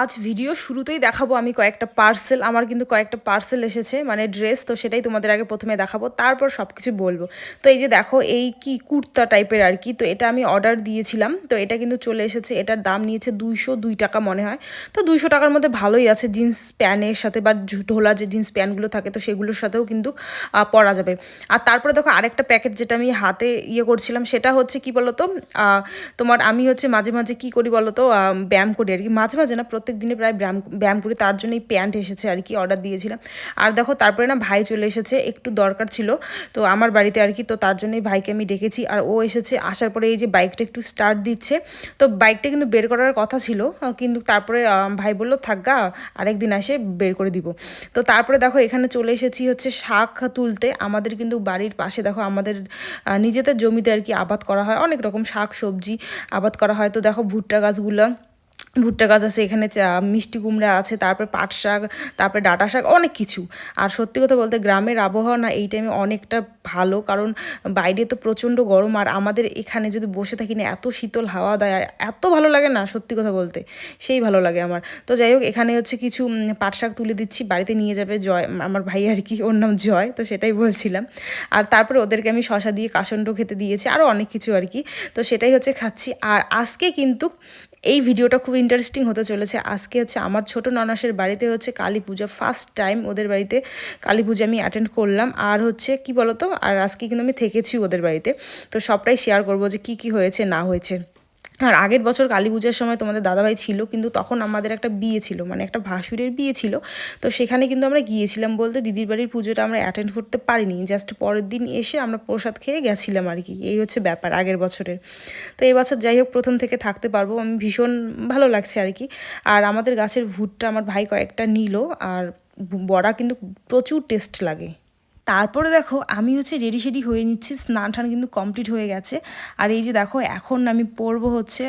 আজ ভিডিও শুরুতেই দেখাবো আমি কয়েকটা পার্সেল আমার কিন্তু কয়েকটা পার্সেল এসেছে মানে ড্রেস তো সেটাই তোমাদের আগে প্রথমে দেখাবো, তারপর সব কিছু বলব। তো এই যে দেখো, এই কি কুর্তা টাইপের আর কি, তো এটা আমি অর্ডার দিয়েছিলাম, তো এটা কিন্তু চলে এসেছে, এটার দাম নিয়েছে দুইশো দুই টাকা মনে হয়। তো দুইশো টাকার মধ্যে ভালোই আছে জিন্স প্যান্টের সাথে বা ঢোলা যে জিন্স প্যান্টগুলো থাকে, তো সেগুলোর সাথেও কিন্তু পরা যাবে। আর তারপরে দেখো আরেকটা প্যাকেট যেটা আমি হাতে ইয়ে করছিলাম, সেটা হচ্ছে কি বলতো তোমার আমি হচ্ছে মাঝে মাঝে কি করি বলতো ব্যায়াম করি আর কি। মাঝে মাঝে না, প্রত্যেক দিনে প্রায় ব্যায়াম ব্যায়াম করি, তার জন্য এই প্যান্ট এসেছে আর কি অর্ডার দিয়েছিলাম। আর দেখো, তারপরে না ভাই চলে এসেছে, একটু দরকার ছিল, তো আমার বাড়িতে আর কি, তো তার জন্যই ভাইকে আমি ডেকেছি। আর ও এসেছে, আসার পরে এই যে বাইকটা একটু স্টার্ট দিচ্ছে, তো বাইকটা কিন্তু বের করার কথা ছিল, কিন্তু তারপরে ভাই বলল থাকগা আরেকদিন এসে বের করে দিব। তো তারপরে দেখো, এখানে চলে এসেছি হচ্ছে শাক তুলতে। আমাদের কিন্তু বাড়ির পাশে, দেখো, আমাদের নিজেদের জমিতে আর কি আবাদ করা হয়। অনেক রকম শাক, সবজি আবাদ করা হয়। তো দেখো, ভুট্টা গাছগুলো ভুট্টা গাছ আছে, এখানে মিষ্টি কুমড়া আছে, তারপরে পাট শাক, তারপরে ডাটা শাক, অনেক কিছু। আর সত্যি কথা বলতে গ্রামের আবহাওয়া না এই টাইমে অনেকটা ভালো, কারণ বাইরে তো প্রচণ্ড গরম, আর আমাদের এখানে যদি বসে থাকি না, এত শীতল হাওয়া দেয়, আর এত ভালো লাগে না সত্যি কথা বলতে, সেই ভালো লাগে আমার। তো যাই হোক, এখানে হচ্ছে কিছু পাট শাক তুলে দিচ্ছি, বাড়িতে নিয়ে যাবে জয় আমার ভাই আর কি, ওর নাম জয়, তো সেটাই বলছিলাম। আর তারপরে ওদেরকে আমি শশা দিয়ে কাসন্ড খেতে দিয়েছি আরও অনেক কিছু আর কি, তো সেটাই হচ্ছে খাচ্ছি। আর আজকে কিন্তু এই ভিডিওটা খুব ইন্টারেস্টিং হতে চলেছে। আজকে হচ্ছে আমার ছোট ননাসের বাড়িতে হচ্ছে কালী পূজা ফার্স্ট টাইম ওদের বাড়িতে কালী পূজা আমি অ্যাটেন্ড করলাম। আর হচ্ছে কি বলতো? আর আজকে কিন্তু আমি থেকেছি ওদের বাড়িতে। তো সবটাই শেয়ার করব যে কি কি হয়েছে, না হয়েছে। আর আগের বছর কালী পূজার সময় তোমাদের দাদাভাই ছিল, কিন্তু তখন আমাদের একটা বিয়ে ছিল মানে একটা ভাসুরের বিয়ে ছিল। তো সেখানে কিন্তু আমরা গিয়েছিলাম বলতে দিদির বাড়ির পুজোটা আমরা অ্যাটেন্ড করতে পারিনি জাস্ট পরের দিন এসে আমরা প্রসাদ খেয়ে গেছিলাম আর কি, এই হচ্ছে ব্যাপার আগের বছরের। তো এই বছর যাই হোক প্রথম থেকে থাকতে পারব, আমি ভীষণ ভালো লাগছে আর কি। আর আমাদের গাছের ভুট্টা আমার ভাই কয়েকটা নিল, আর বড়া কিন্তু প্রচুর টেস্ট লাগে। তারপরে দেখো আমি হচ্ছে রেডি সেডি হয়ে নিচ্ছি স্নান টান কিন্তু কমপ্লিট হয়ে গেছে। আর এই যে দেখো, এখন আমি পরবো হচ্ছে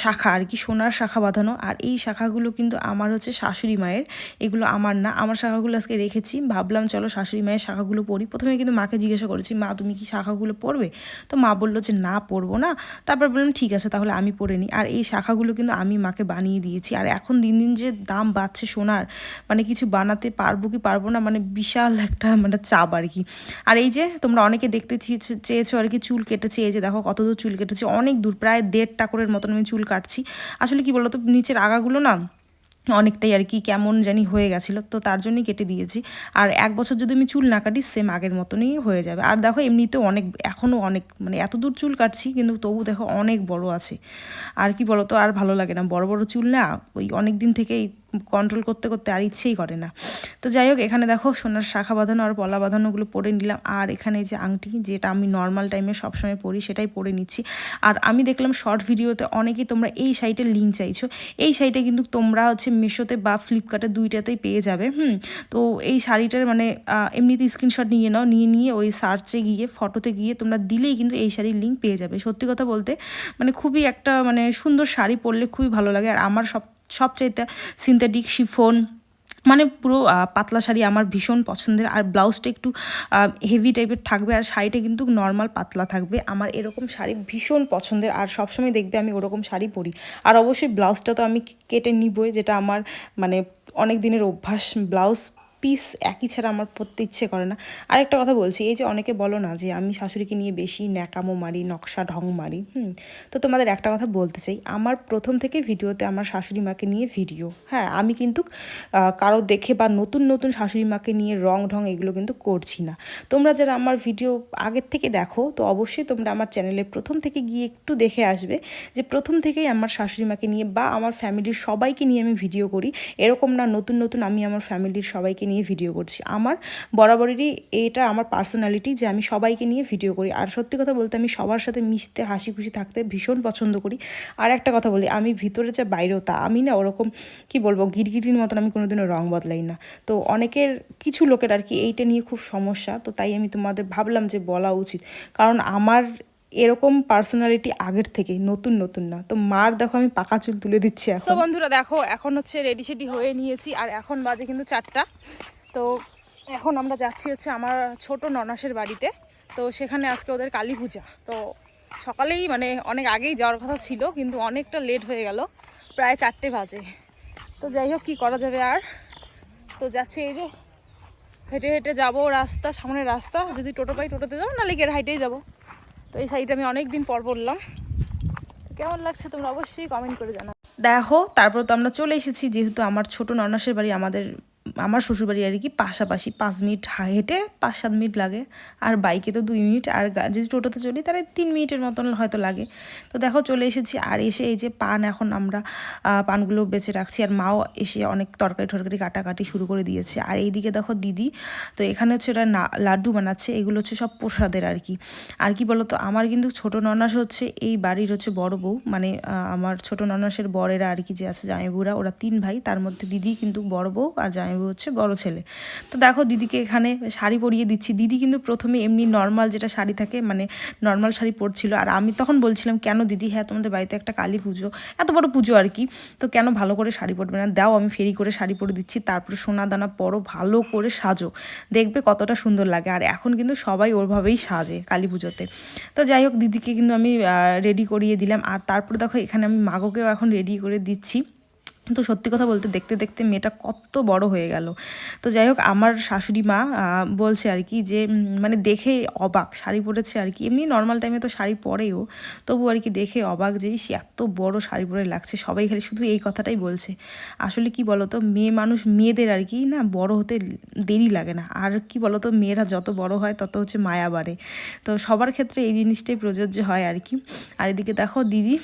শাখা আর কি, সোনার শাখা বাঁধানো। আর এই শাখাগুলো কিন্তু আমার হচ্ছে শাশুড়ি মায়ের, এগুলো আমার না। আমার শাখাগুলো আজকে রেখেছি, ভাবলাম চলো শাশুড়ি মায়ের শাখাগুলো পরি। প্রথমে কিন্তু মাকে জিজ্ঞাসা করেছি, মা, তুমি কি শাখাগুলো পরবে? তো মা বলল যে, না, পরবো না। তারপর বললাম, ঠিক আছে, তাহলে আমি পরে নিই। আর এই শাখাগুলো কিন্তু আমি মাকে বানিয়ে দিয়েছি। আর এখন দিন দিন যে দাম বাড়ছে সোনার মানে কিছু বানাতে পারব কি পারব না মানে বিশাল একটা মানে চাপ আর কি আর এই যে তোমরা অনেকে দেখতে চেয়েছো- আর কি চুল কেটেছি, এই যে দেখো কত দূর চুল কেটেছি, অনেক দূর, প্রায় দেড় টাকরের মতন আমি চুল কাটছি। আসলে কি বলতো, নিচের আগাগুলো না অনেকটাই আর কি কেমন জানি হয়ে গেছিল, তো তার জন্যই কেটে দিয়েছি। আর এক বছর যদি আমি চুল না কাটি সেম আগের মতনই হয়ে যাবে। আর দেখো এমনিতে অনেক এখনও অনেক মানে এত দূর চুল কাটছি, কিন্তু তবু দেখো অনেক বড় আছে। আর কি বলো তো আর ভালো লাগে না। বড় বড় চুল না, ওই অনেক দিন থেকেই কন্ট্রোল করতে করতে আর ইচ্ছেই করে না। তো যাই হোক, এখানে দেখো সোনার শাখা বাঁধানো আর পলা বাঁধানোগুলো পরে নিলাম। আর এখানে যে আংটি, যেটা আমি নর্মাল টাইমে সবসময় পরি, সেটাই পরে নিচ্ছি। আর আমি দেখলাম শর্ট ভিডিওতে অনেকেই তোমরা এই সাইটের লিঙ্ক চাইছো। এই সাইটে কিন্তু তোমরা হচ্ছে মিশোতে বা ফ্লিপকার্টে দুইটাতেই পেয়ে যাবে, হুম? তো এই শাড়িটার মানে এমনিতে স্ক্রিনশট নিয়ে নাও, নিয়ে নিয়ে ওই সার্চে গিয়ে ফটোতে গিয়ে তোমরা দিলেই কিন্তু এই শাড়ির লিঙ্ক পেয়ে যাবে। সত্যি কথা বলতে মানে খুবই একটা মানে সুন্দর শাড়ি পরলে খুবই ভালো লাগে। আর আমার সব সবচাইতে সিনথেটিক শিফোন মানে পুরো পাতলা শাড়ি আমার ভীষণ পছন্দের। আর ব্লাউজটা একটু হেভি টাইপের থাকবে আর শাড়িটা কিন্তু নর্মাল পাতলা থাকবে। আমার এরকম শাড়ি ভীষণ পছন্দের আর সবসময় দেখবে আমি ওরকম শাড়ি পরি। আর অবশ্যই ব্লাউজটা তো আমি কেটে নিবই, যেটা আমার মানে অনেক দিনের অভ্যাস। ব্লাউজ পিস একই ছাড়া আমার পড়তে ইচ্ছে করে না। আরেকটা কথা বলছি, এই যে অনেকে বলো না যে আমি শাশুড়িকে নিয়ে বেশি ন্যাকামো মারি, নকশা ঢং মারি, হুম? তো তোমাদের একটা কথা বলতে চাই, আমার প্রথম থেকে ভিডিওতে আমার শাশুড়ি মাকে নিয়ে ভিডিও হ্যাঁ আমি কিন্তু কারও দেখে বা নতুন নতুন শাশুড়ি মাকে নিয়ে রং ঢং এগুলো কিন্তু করছি না। তোমরা যারা আমার ভিডিও আগের থেকে দেখো, তো অবশ্যই তোমরা আমার চ্যানেলে প্রথম থেকে গিয়ে একটু দেখে আসবে যে প্রথম থেকেই আমার শাশুড়ি মাকে নিয়ে বা আমার ফ্যামিলির সবাইকে নিয়ে আমি ভিডিও করি, এরকম না নতুন নতুন আমি আমার ফ্যামিলির সবাইকে নিয়ে ভিডিও করছি। আমার বরাবরেরই এটা আমার পার্সোনালিটি যে আমি সবাইকে নিয়ে ভিডিও করি। আর সত্যি কথা বলতে আমি সবার সাথে মিশতে হাসি খুশি থাকতে ভীষণ পছন্দ করি। আর একটা কথা বলি, আমি ভিতরে যা বাইরেও তা, আমি না ওরকম কি বলব, গিরগিটির মতন আমি কোনোদিনও রং বদলাই না। তো অনেকের, কিছু লোকের আর কি এইটা নিয়ে খুব সমস্যা, তো তাই আমি তোমাদের ভাবলাম যে বলা উচিত। কারণ আমার এরকম পার্সোনালিটি আগের থেকে নতুন নতুন না। তো মার দেখো আমি পাকা চুল তুলে দিচ্ছি এখন। তো বন্ধুরা দেখো এখন হচ্ছে রেডি সেডি হয়ে নিয়েছি আর এখন বাজে কিন্তু চারটা। তো এখন আমরা যাচ্ছি হচ্ছে আমার ছোট ননাসের বাড়িতে। তো সেখানে আজকে ওদের কালী পূজা। তো সকালেই মানে অনেক আগেই যাওয়ার কথা ছিল কিন্তু অনেকটা লেট হয়ে গেল। প্রায় চারটে বাজে। তো যাই হোক কী করা যাবে আর? তো যাচ্ছে এই যে হেঁটে হেঁটে যাব রাস্তা সামনে রাস্তা। যদি টোটো পাই টোটোতে যাব না লেকের হাইটেই যাব? তো এই শাড়িটা আমি অনেক দিন পর পরলাম। কেমন লাগছে তোমরা অবশ্যই কমেন্ট করে জানাও। দেখো, তারপর তো আমরা চলে এসেছি, যেহেতু আমার ছোট ননাসের বাড়ি আমাদের আমার শ্বশুরবাড়ি আর কি পাশাপাশি পাঁচ মিনিট হেঁটে পাঁচ সাত মিনিট লাগে। আর বাইকে তো দুই মিনিট, আর যদি টোটোতে চলি তাহলে তিন মিনিটের মতন হয়তো লাগে। তো দেখো চলে এসেছি, আর এসে এই যে পান এখন আমরা পানগুলো বেছে রাখছি, আর মাও এসে অনেক তরকারি টরকারি কাটাকাটি শুরু করে দিয়েছে। আর এইদিকে দেখো দিদি, তো এখানে হচ্ছে ওরা না, লাড্ডু বানাচ্ছে, এগুলো হচ্ছে সব প্রসাদের আর কি। আর কি বলতো, আমার কিন্তু ছোট ননাস হচ্ছে এই বাড়ির হচ্ছে বড় বউ মানে আমার ছোট ননাসের বরেরা আর কি যে আছে জামাইবুরা ওরা তিন ভাই, তার মধ্যে দিদি কিন্তু বড় বউ, আর জামাই জামাইবাবু হচ্ছে, বড় ছেলে। তো দেখো দিদিকে এখানে শাড়ি পরিয়ে দিচ্ছি। দিদি কিন্তু প্রথমে এমনি নর্মাল যেটা শাড়ি থাকে মানে নর্মাল শাড়ি পরছিল। আর আমি তখন বলছিলাম, কেন দিদি? হ্যাঁ তোমাদের বাড়িতে একটা কালী পুজো। এত বড় পুজো আর কি। তো কেন ভালো করে শাড়ি পরবে না? দাও, আমি ফেরি করে শাড়ি পরে দিচ্ছি। তারপরে সোনা দানা পরো, ভালো করে সাজো। দেখবে কতটা সুন্দর লাগে। আর এখন কিন্তু সবাই ওরভাবেই সাজে কালী পুজোতে। তো যাই হোক, দিদিকে কিন্তু আমি রেডি করিয়ে দিলাম। আর তারপরে দেখো, এখানে আমি মাগোকেও এখন রেডি করে দিচ্ছি। তো সত্যি কথা বলতে দেখতে দেখতে মেয়েটা কত বড় হয়ে গেল। তো যাই হোক, আমার শাশুড়ি মা বলছে আর কি যে মানে দেখে অবাক, শাড়ি পরেছে আর কি। এমনি নর্মাল টাইমে তো শাড়ি পরেও তবু আর কি দেখে অবাক যে সে এত বড় শাড়ি পরে লাগছে। সবাই খালি শুধু এই কথাটাই বলছে। আসলে কি বলতো, মেয়ে মানুষ, মেয়েদের আর কি না, বড় হতে দেরি লাগে না। আর কি বলতো, মেয়েরা যত বড় হয়, তত হচ্ছে মায়া বাড়ে। তো সবার ক্ষেত্রে এই জিনিসটাই প্রযোজ্য হয় আর কি। আর এদিকে দেখো দিদি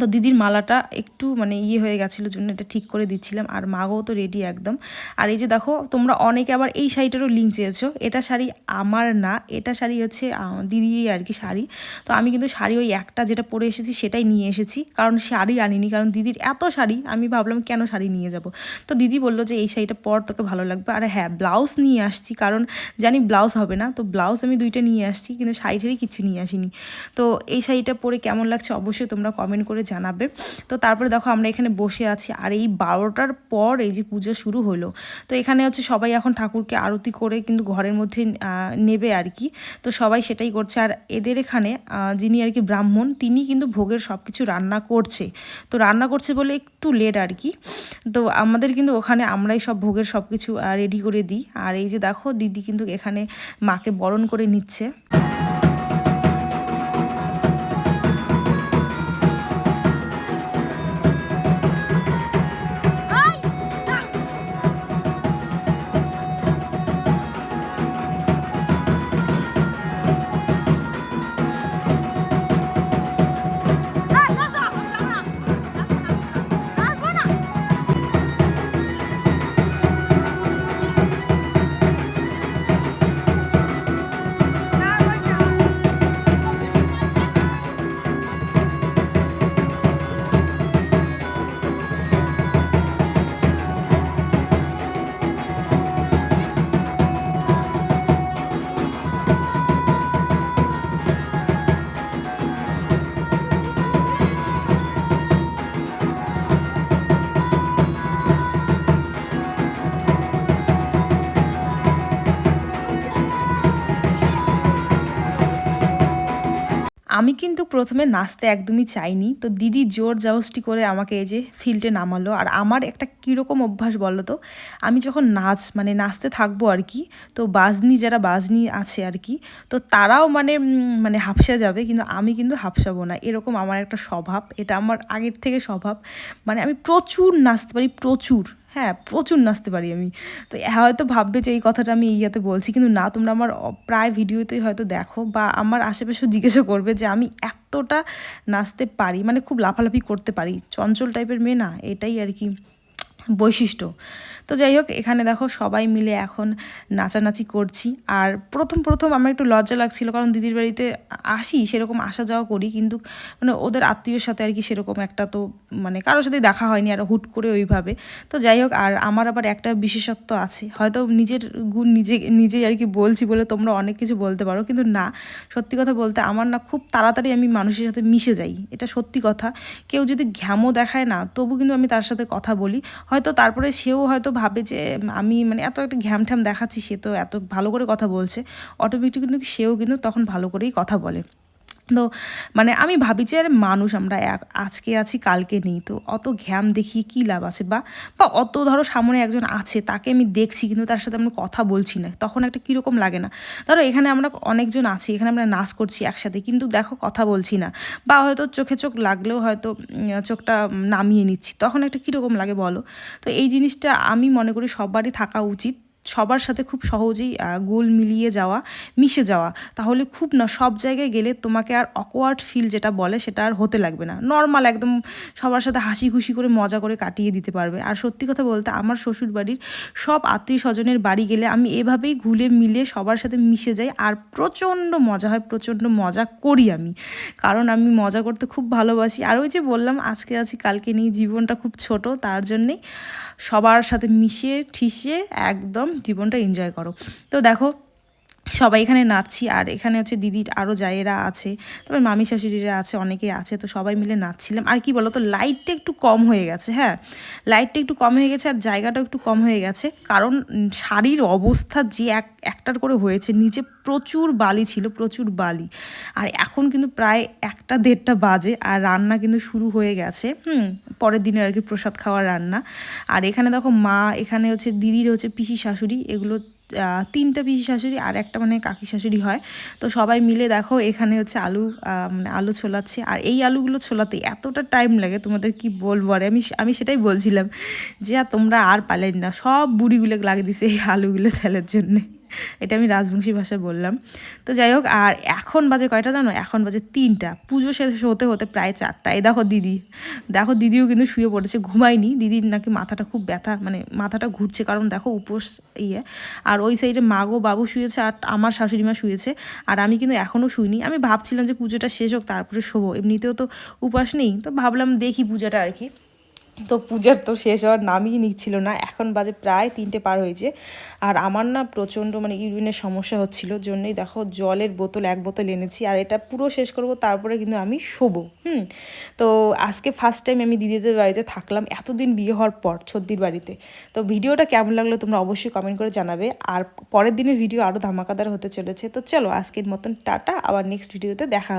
তো দিদির মালাটা একটু মানে ইয়ে হয়ে গেছিল জন্য এটা ঠিক করে দিচ্ছিলাম, আর মাগও তো রেডি একদম। আর এই যে দেখো, তোমরা অনেকে আবার এই শাড়িটারও লিঙ্ক চেয়েছো। এটা শাড়ি আমার না, এটা শাড়ি হচ্ছে দিদি আর কি শাড়ি। তো আমি কিন্তু শাড়ি ওই একটা যেটা পরে এসেছি সেটাই নিয়ে এসেছি, কারণ শাড়ি আনিনি, কারণ দিদির এত শাড়ি, আমি ভাবলাম কেন শাড়ি নিয়ে যাব। তো দিদি বলল যে, এই শাড়িটা পর তোকে ভালো লাগবে। আর হ্যাঁ ব্লাউজ নিয়ে আসছি, কারণ জানি ব্লাউজ হবে না, তো ব্লাউজ আমি দুইটা নিয়ে আসছি, কিন্তু শাড়ি ঠাড়ি কিছু নিয়ে আসিনি। তো এই শাড়িটা পরে কেমন লাগছে অবশ্যই তোমরা কমেন্ট করে জানাবে। তো তারপরে দেখো আমরা এখানে বসে আছি। আর এই বারোটার পর এই যে পুজো শুরু হলো, তো এখানে হচ্ছে সবাই এখন ঠাকুরকে আরতি করে কিন্তু ঘরের মধ্যে নেবে আর কি। তো সবাই সেটাই করছে। আর এদের এখানে যিনি আর কি ব্রাহ্মণ, তিনি কিন্তু ভোগের সব কিছু রান্না করছে। তো রান্না করছে বলে একটু লেট আর কি। তো আমাদের কিন্তু ওখানে আমরাই সব ভোগের সব কিছু রেডি করে দিই। আর এই যে দেখো দিদি কিন্তু এখানে মাকে বরণ করে নিচ্ছে। আমি কিন্তু প্রথমে নাচতে একদমই চাইনি। তো দিদি জোর জবস্টি করে আমাকে এই যে ফিল্ডে নামালো। আর আমার একটা কীরকম অভ্যাস বলো তো আমি যখন নাচ মানে নাচতে থাকব আর কি, তো বাজনি যারা বাজনি আছে আর কি, তো তারাও মানে মানে হাফসা যাবে, কিন্তু আমি কিন্তু হাফসাবো না। এরকম আমার একটা স্বভাব, এটা আমার আগের থেকে স্বভাব। মানে আমি প্রচুর নাচতে পারি, প্রচুর। হ্যাঁ প্রচুর নাচতে পারি আমি। তো হয়তো ভাববে যে এই কথাটা আমি ইয়াতে বলছি, কিন্তু না, তোমরা আমার প্রায় ভিডিওতেই হয়তো দেখো বা আমার আশেপাশে জিজ্ঞাসা করবে যে আমি এতটা নাচতে পারি মানে খুব লাফালাফি করতে পারি। চঞ্চল টাইপের মেয়ে না, এটাই আর কি। বৈশিষ্ট্য। তো যাই হোক এখানে দেখো সবাই মিলে এখন নাচানাচি করছি। আর প্রথম প্রথম আমার একটু লজ্জা লাগছিল, কারণ দিদির বাড়িতে আসি, সেরকম আসা যাওয়া করি, কিন্তু মানে ওদের আত্মীয়র সাথে আর কি সেরকম একটা তো মানে কারোর সাথে দেখা হয়নি আর হুট করে ওইভাবে। তো যাই হোক আর আমার আবার একটা বিশেষত্ব আছে। হয়তো নিজের গুণ নিজে, নিজেই আর কি বলছি বলে তোমরা অনেক কিছু বলতে পারো, কিন্তু না, সত্যি কথা বলতে আমার না খুব তাড়াতাড়ি আমি মানুষের সাথে মিশে যাই, এটা সত্যি কথা। কেউ যদি ঘ্যামো দেখায় না, তবু কিন্তু আমি তার সাথে কথা বলি। হয়তো তারপরে সেও হয়তো ভাবে যে আমি মানে এত একটা ঘ্যাম ঠ্যাম দেখাচ্ছি, সে তো এত ভালো করে কথা বলছে। অটোমেটিক কিন্তু সেও কিন্তু তখন ভালো করেই কথা বলে। তো মানে আমি ভাবি যে, আরে মানুষ, আমরা আজকে আছি, কালকে নেই। তো অত ঘ্যাম দেখিয়ে কী লাভ আছে? বা বা অত ধরো সামনে একজন আছে, তাকে আমি দেখছি, কিন্তু তার সাথে আমরা কথা বলছি না। তখন একটা কীরকম লাগে না? ধরো এখানে আমরা অনেকজন আছি, এখানে আমরা নাচ করছি একসাথে, কিন্তু দেখো কথা বলছি না। বা হয়তো চোখে চোখ লাগলেও হয়তো চোখটা নামিয়ে নিচ্ছি। তখন একটা কীরকম লাগে বলো? তো এই জিনিসটা আমি মনে করি সবারই থাকা উচিত। সবার সাথে খুব সহজেই গোল মিলিয়ে যাওয়া, মিশে যাওয়া। তাহলে খুব না, সব জায়গায় গেলে তোমাকে আর অকওয়ার্ড ফিল যেটা বলে সেটা আর হতে লাগবে না। নর্মাল একদম সবার সাথে হাসি খুশি করে, মজা করে কাটিয়ে দিতে পারবে। আর সত্যি কথা বলতে আমার শ্বশুর বাড়ির সব আত্মীয় স্বজনের বাড়ি গেলে আমি এভাবেই ঘুলে মিলে সবার সাথে মিশে যাই আর প্রচণ্ড মজা হয়, প্রচণ্ড মজা করি আমি। কারণ আমি মজা করতে খুব ভালোবাসি। আর ওই যে বললাম, আজকে আছি, কালকে নেই, জীবনটা খুব ছোট, তার জন্যেই সবার সাথে মিশিয়ে ঠিসিয়ে একদম জীবনটা এনজয় করো। তো দেখো সবাই এখানে নাচছি, আর এখানে হচ্ছে দিদির আরও জায়েরা আছে, তারপর মামি শাশুড়িরা আছে, অনেকেই আছে, তো সবাই মিলে নাচছিলাম। আর কি বলো তো লাইটটা একটু কম হয়ে গেছে হ্যাঁ? লাইটটা একটু কম হয়ে গেছে, আর জায়গাটাও একটু কম হয়ে গেছে, কারণ শাড়ির অবস্থা যে এক, একটার করে হয়েছে, নিচে প্রচুর বালি ছিল, প্রচুর বালি। আর এখন কিন্তু প্রায় একটা দেড়টা বাজে, আর রান্না কিন্তু শুরু হয়ে গেছে, হুম? পরের দিনে আর কি প্রসাদ খাওয়ার রান্না। আর এখানে দেখো মা, এখানে হচ্ছে দিদির হচ্ছে পিসি শাশুড়ি, এগুলো তিনটা পিসি শাশুড়ি আর একটা মানে কাকি শাশুড়ি হয়। তো সবাই মিলে দেখো, এখানে হচ্ছে আলু মানে আলু ছোলাচ্ছে। আর এই আলুগুলো ছোলাতে এতটা টাইম লাগে, তোমাদের কি বলব? আর আমি আমি সেটাই বলছিলাম যে তোমরা আর পালেন না। সব বুড়িগুলো লাগিয়ে দিছে এই আলুগুলো ছেলের জন্যে। এটা আমি রাজবংশী ভাষায় বললাম। তো যাই হোক, আর এখন বাজে কয়টা জানো? এখন বাজে তিনটা। পুজো শেষ হতে হতে প্রায় চারটা। এই দেখো দিদি। দেখো দিদিও কিন্তু শুয়ে পড়েছে, ঘুমায়নি। দিদির নাকি মাথাটা খুব ব্যথা মানে মাথাটা ঘুরছে। কারণ দেখো উপোস ইয়ে। আর ওই সাইডে মাগো বাবু শুয়েছে আর আমার শাশুড়ি মা শুয়েছে। আর আমি কিন্তু এখনও শুইনি। আমি ভাবছিলাম যে পুজোটা শেষ হোক, তারপরে শোবো। এমনিতেও তো উপাস নেই। তো ভাবলাম দেখি পূজাটা আর কি। তো পূজার তো শেষ হওয়ার নামই নিচ্ছিল না। এখন বাজে প্রায় তিনটে পার হয়েছে। আর আমার না প্রচণ্ড মানে ইউরিনের সমস্যা হচ্ছিল, জন্যই দেখো জলের বোতল এক বোতল এনেছি। আর এটা পুরো শেষ করব, তারপরে কিন্তু আমি শোবো, হুম? তো আজকে ফার্স্ট টাইম আমি দিদিদের বাড়িতে থাকলাম, এতদিন বিয়ে হওয়ার পর ছদ্দির বাড়িতে। তো ভিডিওটা কেমন লাগল তোমরা অবশ্যই কমেন্ট করে জানাবে। আর পরের দিনের ভিডিও আরও ধামাকাদার হতে চলেছে। তো চলো আজকের মতন, টাটা। আবার নেক্সট ভিডিওতে দেখা